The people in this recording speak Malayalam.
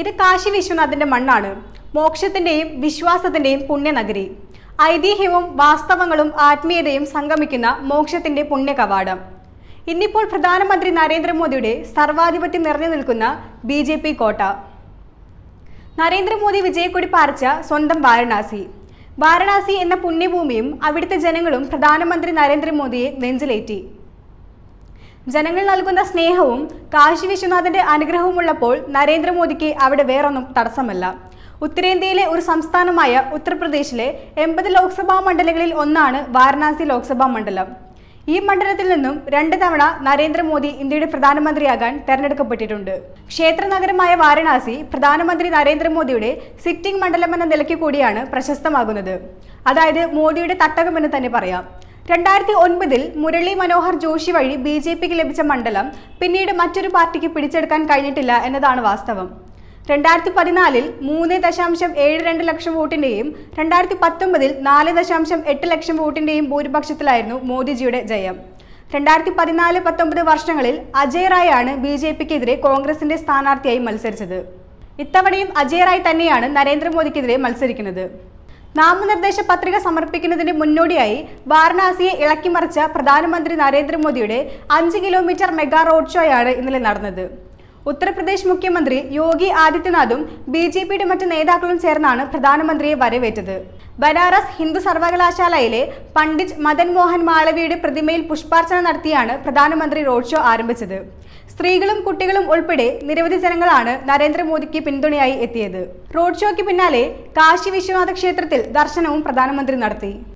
ഇത് കാശി വിശ്വനാഥന്റെ മണ്ണാണ്. മോക്ഷത്തിന്റെയും വിശ്വാസത്തിന്റെയും പുണ്യനഗരി. ഐതിഹ്യവും വാസ്തവങ്ങളും ആത്മീയതയും സംഗമിക്കുന്ന മോക്ഷത്തിന്റെ പുണ്യ കവാടം ഇന്നിപ്പോൾ പ്രധാനമന്ത്രി നരേന്ദ്രമോദിയുടെ സർവാധിപത്യം നിറഞ്ഞു നിൽക്കുന്ന ബി ജെ പി കോട്ട. നരേന്ദ്രമോദി വിജയക്കൊടി പാറിച്ച സ്വന്തം വാരണാസി. വാരണാസി എന്ന പുണ്യഭൂമിയും അവിടുത്തെ ജനങ്ങളും പ്രധാനമന്ത്രി നരേന്ദ്രമോദിയെ നെഞ്ചിലേറ്റി. ജനങ്ങൾ നൽകുന്ന സ്നേഹവും കാശി വിശ്വനാഥന്റെ അനുഗ്രഹവും അനുഗ്രഹവുമുള്ളപ്പോൾ നരേന്ദ്രമോദിക്ക് അവിടെ വേറൊന്നും തടസ്സമല്ല. ഉത്തരേന്ത്യയിലെ ഒരു സംസ്ഥാനമായ ഉത്തർപ്രദേശിലെ എൺപത് ലോക്സഭാ മണ്ഡലങ്ങളിൽ ഒന്നാണ് വാരണാസി ലോക്സഭാ മണ്ഡലം. ഈ മണ്ഡലത്തിൽ നിന്നും രണ്ട് തവണ നരേന്ദ്രമോദി ഇന്ത്യയുടെ പ്രധാനമന്ത്രിയാകാൻ തെരഞ്ഞെടുക്കപ്പെട്ടിട്ടുണ്ട്. ക്ഷേത്ര നഗരമായ വാരണാസി പ്രധാനമന്ത്രി നരേന്ദ്രമോദിയുടെ സിറ്റിംഗ് മണ്ഡലം എന്ന നിലയ്ക്ക് കൂടിയാണ് പ്രശസ്തമാകുന്നത്. അതായത് മോദിയുടെ തട്ടകമെന്ന് തന്നെ പറയാം. രണ്ടായിരത്തി ഒൻപതിൽ മുരളി മനോഹർ ജോഷി വഴി ബി ജെ പിക്ക് ലഭിച്ച മണ്ഡലം പിന്നീട് മറ്റൊരു പാർട്ടിക്ക് പിടിച്ചെടുക്കാൻ കഴിഞ്ഞിട്ടില്ല എന്നതാണ് വാസ്തവം. രണ്ടായിരത്തി പതിനാലിൽ മൂന്ന് ദശാംശം ഏഴ് രണ്ട് ലക്ഷം വോട്ടിന്റെയും രണ്ടായിരത്തി പത്തൊമ്പതിൽ നാല് ദശാംശം എട്ട് ലക്ഷം വോട്ടിന്റെയും ഭൂരിപക്ഷത്തിലായിരുന്നു മോദിജിയുടെ ജയം. രണ്ടായിരത്തി പതിനാല് പത്തൊമ്പത് വർഷങ്ങളിൽ അജയ് റായ് ആണ് ബി ജെ പിക്കെതിരെ കോൺഗ്രസിന്റെ സ്ഥാനാർത്ഥിയായി മത്സരിച്ചത്. ഇത്തവണയും അജയ് റായ് തന്നെയാണ് നരേന്ദ്രമോദിക്കെതിരെ മത്സരിക്കുന്നത്. നാമനിർദ്ദേശ പത്രിക സമർപ്പിക്കുന്നതിന് മുന്നോടിയായി വാരണാസിയെ ഇളക്കിമറിച്ച പ്രധാനമന്ത്രി നരേന്ദ്രമോദിയുടെ അഞ്ച് കിലോമീറ്റർ മെഗാ റോഡ് ഷോയാണ് ഇന്നലെ നടന്നത്. ഉത്തർപ്രദേശ് മുഖ്യമന്ത്രി യോഗി ആദിത്യനാഥും ബി ജെ പിയുടെ മറ്റ് നേതാക്കളും ചേർന്നാണ് പ്രധാനമന്ത്രിയെ വരവേറ്റത്. ബനാറസ് ഹിന്ദു സർവകലാശാലയിലെ പണ്ഡിറ്റ് മദൻ മോഹൻ മാളവിയുടെ പ്രതിമയിൽ പുഷ്പാർച്ചന നടത്തിയാണ് പ്രധാനമന്ത്രി റോഡ് ഷോ ആരംഭിച്ചത്. സ്ത്രീകളും കുട്ടികളും ഉൾപ്പെടെ നിരവധി ജനങ്ങളാണ് നരേന്ദ്രമോദിക്ക് പിന്തുണയായി എത്തിയത്. റോഡ് ഷോയ്ക്ക് പിന്നാലെ കാശി വിശ്വനാഥ ക്ഷേത്രത്തിൽ ദർശനവും പ്രധാനമന്ത്രി നടത്തി.